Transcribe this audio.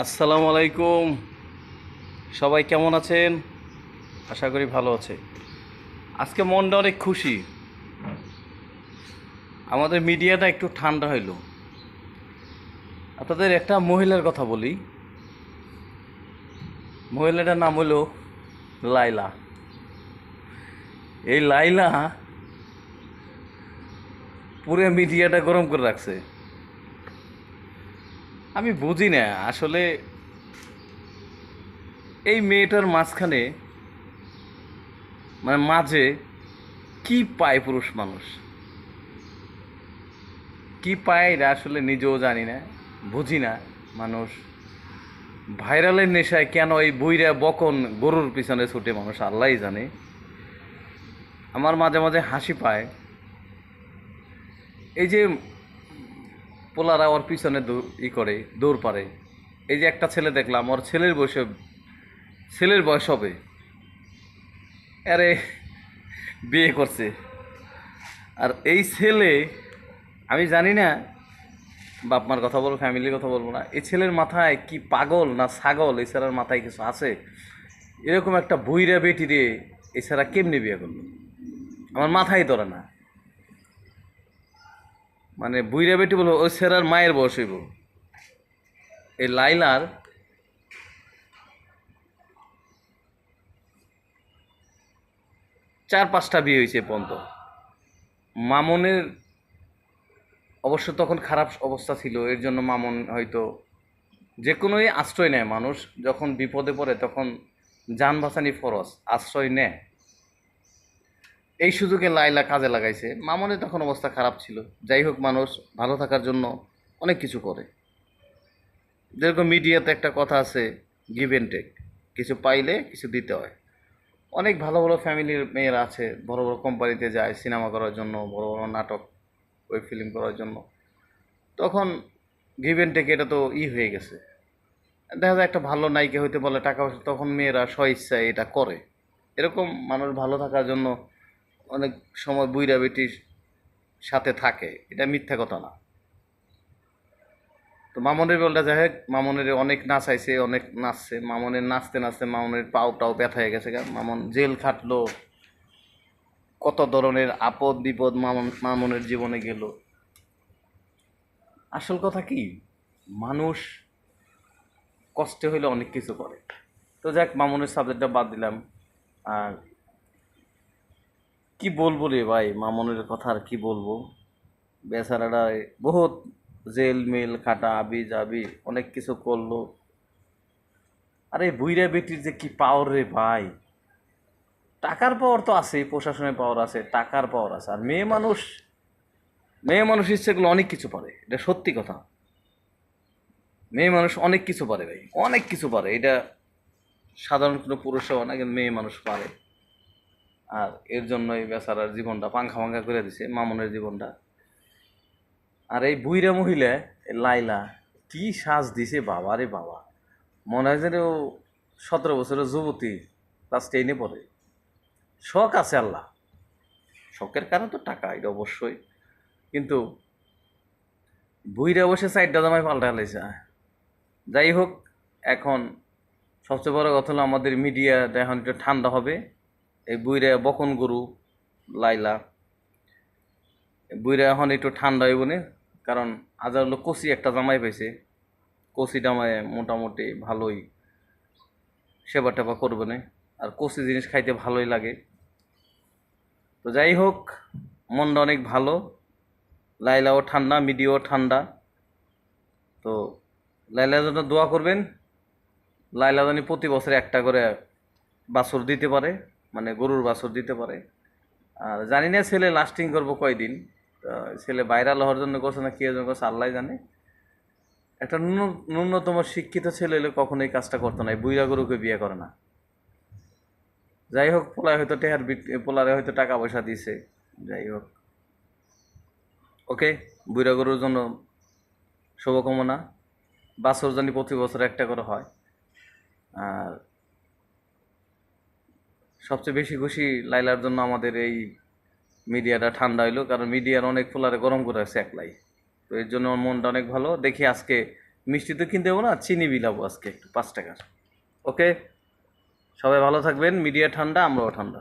আসসালামু আলাইকুম। সবাই কেমন আছেন? আশা করি ভালো আছে। আজকে মনটা অনেক খুশি। আমাদের মিডিয়াটা একটু ঠান্ডা হইল। আপনাদের একটা মহিলার কথা বলি। মহিলাটার নাম হলো লাইলা। এই লাইলা পুরো মিডিয়াটা গরম করে রাখছে। আমি বুঝি না আসলে এই মেয়েটার মাঝখানে মানে মাঝে কি পায় পুরুষ মানুষ? কি পায় এটা আসলে নিজেও জানি না বুঝি না মানুষ। ভাইরালের নেশায় কেন এই বইরা বকন গরুর পিছনে ছুটে মানুষ, আল্লাহই জানে। আমার মাঝে মাঝে হাসি পায়। এই যে পোলারা ওর পিছনে ই করে, দৌড় পারে। এই যে একটা ছেলে দেখলাম, ওর ছেলের বয়সে ছেলের বয়স হবে। আরে, বিয়ে করছে। আর এই ছেলে, আমি জানি না, বাপ মার কথা বলব ফ্যামিলির কথা বলব না, এই ছেলের মাথায় কি পাগল না ছাগল, এই ছেলের মাথায় কিছু আছে? এরকম একটা বইরা বেটি রে এছাড়া কেমনি বিয়ে করল? আমার মাথায় ধরে না। মানে বুইরা বেটি বলব ওই সেরার মায়ের বয়স হইব। এই লাইলার চার পাঁচটা বিয়ে হয়েছে পর্যন্ত। মামনের অবশ্য তখন খারাপ অবস্থা ছিল, এর জন্য মামন হয়তো যে কোনোই আশ্রয় নেয়। মানুষ যখন বিপদে পড়ে তখন যান বাঁচানি ফরজ, আশ্রয় নেয়। এই সুযোগে লাইলা কাজে লাগাইছে। মামনের তখন অবস্থা খারাপ ছিল। যাই হোক, মানুষ ভালো থাকার জন্য অনেক কিছু করে। যেরকম মিডিয়াতে একটা কথা আছে গিভ এন্ড টেক কিছু পাইলে, কিছু দিতে হয়। অনেক ভালো ভালো ফ্যামিলির মেয়েরা আছে, বড় বড় কোম্পানিতে যায় সিনেমা করার জন্য, বড় বড় নাটক ওয়েব ফিল্ম করার জন্য। তখন গিভ এন্ড টেক এটা তো ই হয়ে গেছে। দেখা যায় একটা ভালো নায়িকা হইতে বলে টাকা পয়সা, তখন মেয়েরা স্ব ইচ্ছায় এটা করে। এরকম মানুষ ভালো থাকার জন্য অনেক সময় বুইরা বেটির সাথে থাকে। এটা মিথ্যা কথা না। তো মামনের বলটা যাই হোক, মামনের অনেক নাচাইছে অনেক নাচছে। মামনের নাচতে নাচতে মামনের পাও টাও ব্যথা হয়ে গেছে। মামন জেল খাটলো। কত ধরনের আপদ বিপদ মামন, মামনের জীবনে গেল। আসল কথা কি? মানুষ কষ্টে হইলে অনেক কিছু করে। তো যাক, মামনের সাবজেক্টটা বাদ দিলাম। আর কি বলব রে ভাই? মামনের কথা আর কি বলব? বেচারাটা বহুত জেল মেল, খাটা আবি যাবি অনেক কিছু করল। আরে বুইরা বেটির যে কি পাওয়ার রে ভাই? টাকার পাওয়ার তো আছে, প্রশাসনের পাওয়ার আছে, টাকার পাওয়ার আছে। আর মেয়ে মানুষ মেয়ে মানুষ ইচ্ছে করলে অনেক কিছু পারে, এটা সত্যি কথা। মেয়ে মানুষ অনেক কিছু পারে ভাই, অনেক কিছু পারে। এটা সাধারণ কোনো পুরুষও না, কিন্তু মেয়ে মানুষ পারে। আর এর জন্যই বেচারার জীবনটা পাংখা পাংখা করে দিছে, মামনের জীবনটা। আর এই বুইরা মহিলা লাইলা, কি সাজ দিছে বাবা রে বাবা। মনে হয় যেন ও সতেরো বছরের যুবতী ক্লাস টেনে পড়ে। শখ আছে আল্লাহ। শখের কারণ তো টাকা, এটা অবশ্যই। কিন্তু বুইরা বসে সাইডটা জামাই পাল্টা ফেলেছে যাই হোক, এখন সবচেয়ে বড় কথা হলো আমাদের মিডিয়াটা এখন একটু ঠান্ডা হবে। এই বুইরা বকন গরু, লাইলা। বুইরা এখন একটু ঠান্ডা হইব না, কারণ আজ হলো কচি একটা জামাই পাইছে। কচি জামাই মোটামুটি ভালোই সেবা টেবা করবে না, আর কচি জিনিস খাইতে ভালোই লাগে। তো যাই হোক, মনটা অনেক ভালো, লাইলাও ঠান্ডা মিডিও ঠান্ডা। তো লাইলার জন্য দোয়া করবেন, লাইলা জানি প্রতি বছর একটা করে বাছর দিতে পারে। মানে গরুর বাছর দিতে পারে। আর জানি না ছেলে লাস্টিং করব কয়দিন। ছেলে ভাইরাল হওয়ার জন্য করছে না কি জন্য করছে আল্লাহ জানে। একটা ন্যূন- ন্যূনতম শিক্ষিত ছেলে হলে কখনোই কাজটা করতো না, এই বুইরা গরুকে বিয়ে করে না। যাই হোক, পোলায় হয়তো টেহার পোলারে হয়তো টাকা পয়সা দিছে, যাই হোক। ওকে বুইরা গরুর জন্য শুভকামনা। বাছর জানি প্রতি বছর একটা করে হয়। আর সবচেয়ে বেশি খুশি লাইলার জন্য আমাদের এই মিডিয়াটা ঠান্ডা হইল, কারণ মিডিয়ার অনেক ফুলারে গরম করে আছে একলাই। তো এর জন্য মনটা অনেক ভালো। দেখি আজকে মিষ্টি তো কিনতে না, চিনি বিলাবো আজকে একটু, পাঁচ টাকার। ওকে? সবাই ভালো থাকবেন, মিডিয়া ঠান্ডা, আমরাও ঠান্ডা।